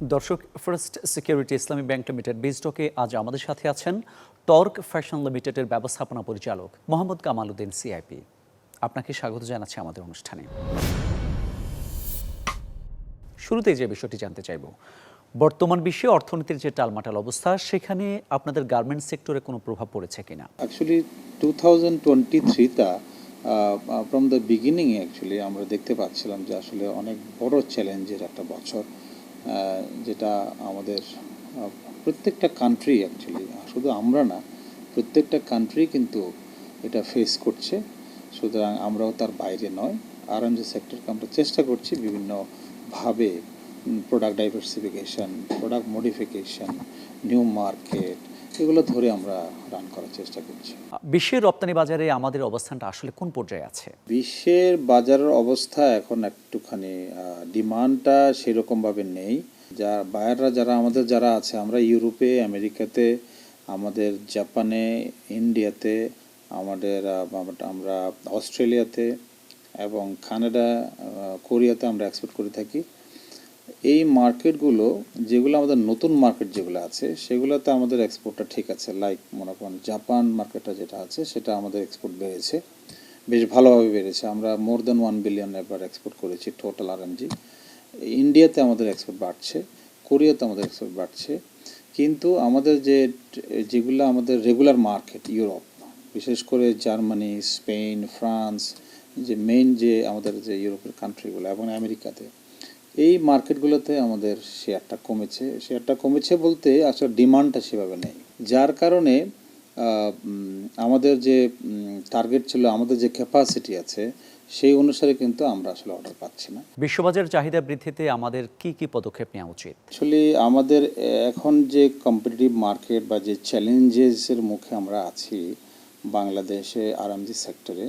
দর্শক first security Islami bank limited বিজটকে আজ আমাদের সাথে আছেন টর্ক ফ্যাশন লিমিটেডের ব্যবস্থাপনা পরিচালক মোহাম্মদ কামাল উদ্দিন সিআইপি আপনাকে স্বাগত জানাচ্ছি আমাদের অনুষ্ঠানে। শুরুতেই যে বিষয়টি জানতে চাইব, বর্তমান বিশ্বে অর্থনীতির যে টালমাটাল অবস্থা, সেখানে আপনাদের গার্মেন্ট সেক্টরে কোনো প্রভাব পড়েছে কিনা? অ্যাকচুয়ালি টু থাউজেন্ড টোয়েন্টি থ্রিটা ফ্রম দ্য বিগিনিং অ্যাকচুয়ালি আমরা দেখতে পাচ্ছিলাম যে আসলে অনেক বড় চ্যালেঞ্জের একটা বছর। যেটা আমাদের প্রত্যেকটা কান্ট্রি অ্যাকচুয়ালি শুধু আমরা না, প্রত্যেকটা কান্ট্রি কিন্তু এটা ফেস করছে। সুতরাং আমরাও তার বাইরে নয়। আর আমি যে সেক্টরকে আমরা চেষ্টা করছি বিভিন্নভাবে product diversification product modification new market এগুলো ধরে আমরা রান করার চেষ্টা করছি। বিশ্বের রপ্তানি বাজারে আমাদের অবস্থানটা আসলে কোন পর্যায়ে আছে? বিশ্বের বাজারের অবস্থা এখন একটুখানি ডিমান্ডটা সেরকমভাবে নেই। যা বায়াররা যারা আমাদের যারা আছে আমরা ইউরোপে আমেরিকাতে আমাদের জাপানে ইন্ডিয়াতে আমাদের আমরা অস্ট্রেলিয়াতে এবং কানাডা কোরিয়াতে আমরা এক্সপোর্ট করে থাকি। এই মার্কেটগুলো, যেগুলো আমাদের নতুন মার্কেট যেগুলো আছে, সেগুলোতে আমাদের এক্সপোর্টটা ঠিক আছে। লাইক মনে করেন জাপান মার্কেটটা যেটা আছে, সেটা আমাদের এক্সপোর্ট বেড়েছে। বেশ ভালোভাবে বেড়েছে। আমরা মোর দ্যান ওয়ান বিলিয়ন এবার এক্সপোর্ট করেছি টোটাল আরএমজি ইন্ডিয়াতে আমাদের এক্সপোর্ট বাড়ছে কোরিয়াতে আমাদের এক্সপোর্ট বাড়ছে। কিন্তু আমাদের যে, যেগুলো আমাদের রেগুলার মার্কেট ইউরোপ বিশেষ করে জার্মানি স্পেন ফ্রান্স যে মেইন যে আমাদের যে ইউরোপের কান্ট্রিগুলো এবং আমেরিকাতে এই মার্কেটগুলোতে আমাদের শেয়ারটা কমেছে। শেয়ারটা কমেছে বলতে আসলে ডিমান্ডটা সেভাবে নেই। যার কারণে আমাদের যে টার্গেট ছিল আমাদের যে ক্যাপাসিটি আছে সেই অনুসারে কিন্তু আমরা আসলে অর্ডার পাচ্ছি না। বিশ্ববাজার চাহিদা বৃদ্ধিতে আমাদের কি কি পদক্ষেপ নেওয়া উচিত? অ্যাকচুয়ালি আমাদের এখন যে কম্পিটিটিভ মার্কেট বা যে চ্যালেঞ্জেসের মুখে আমরা আছি বাংলাদেশে আরএমজি সেক্টরে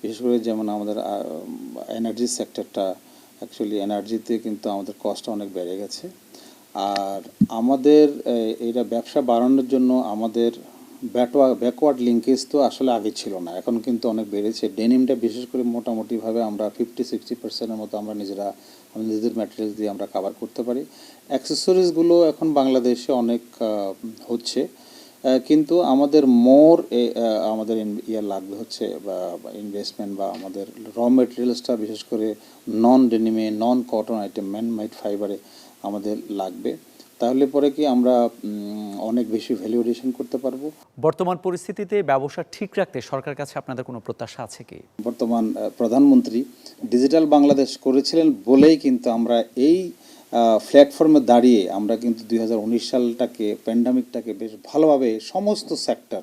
বিশেষ করে যেমন আমাদের এনার্জি সেক্টরটা অ্যাকচুয়ালি এনার্জিতে কিন্তু আমাদের কস্ট অনেক বেড়ে গেছে। আর আমাদের এটা ব্যবসা বাড়ানোর জন্য আমাদের ব্যাকওয়ার্ড লিঙ্কেজ তো আসলে আগে ছিল না। এখন কিন্তু অনেক বেড়েছে। ডেনিমটা বিশেষ করে মোটামুটিভাবে আমরা ফিফটি সিক্সটি পার্সেন্টের মতো আমরা নিজেরা নিজেদের ম্যাটেরিয়ালস দিয়ে আমরা কাভার করতে পারি। অ্যাক্সেসরিজগুলো এখন বাংলাদেশে অনেক হচ্ছে। কিন্তু আমাদের মোর আমাদের ইয়ে লাগবে হচ্ছে বা ইনভেস্টমেন্ট বা আমাদের র মেটেরিয়ালসটা বিশেষ করে non ডেনিমে non cotton item man made ফাইবারে আমাদের লাগবে। তাহলে পরে কি আমরা অনেক বেশি ভ্যালুয়েশন করতে পারব? বর্তমান পরিস্থিতিতে ব্যবসা ঠিক রাখতে সরকার কাছে আপনাদের কোনো প্রত্যাশা আছে কি? বর্তমান প্রধানমন্ত্রী ডিজিটাল বাংলাদেশ করেছিলেন বলেই কিন্তু আমরা এই প্ল্যাটফর্মে দাঁড়িয়ে আমরা কিন্তু দুই হাজার উনিশ সালটাকে প্যান্ডামিকটাকে বেশ ভালোভাবে সমস্ত সেক্টর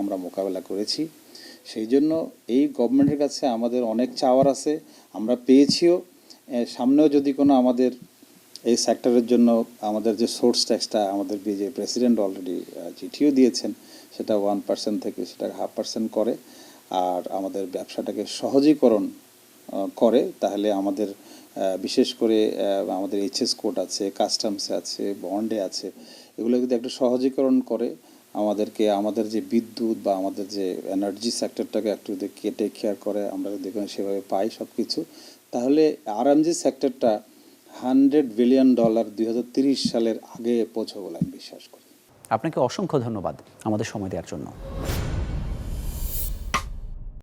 আমরা মোকাবেলা করেছি। সেই জন্য এই গভর্নমেন্টের কাছে আমাদের অনেক চাওয়ার আছে, আমরা পেয়েছিও। সামনেও যদি কোনো আমাদের এই সেক্টরের জন্য আমাদের যে সোর্স ট্যাক্সটা আমাদের যে প্রেসিডেন্ট অলরেডি চিঠিও দিয়েছেন, সেটা ওয়ান পার্সেন্ট থেকে সেটা হাফ পার্সেন্ট করে। আর আমাদের ব্যবসাটাকে সহজীকরণ করে, তাহলে আমাদের বিশেষ করে আমাদের এইচএস কোড আছে কাস্টমসে আছে বন্ডে আছে, এগুলো যদি একটু সহজীকরণ করে, আমাদেরকে, আমাদের যে বিদ্যুৎ বা আমাদের যে এনার্জি সেক্টরটাকে একটু যদি কেটে কেয়ার করে, আমরা যদি সেভাবে পাই সব কিছু তাহলে আরএমজি সেক্টরটা হান্ড্রেড বিলিয়ন ডলার দুই সালের আগে পৌঁছাবো আমি বিশ্বাস করি। আপনাকে অসংখ্য ধন্যবাদ আমাদের সময় দেওয়ার জন্য।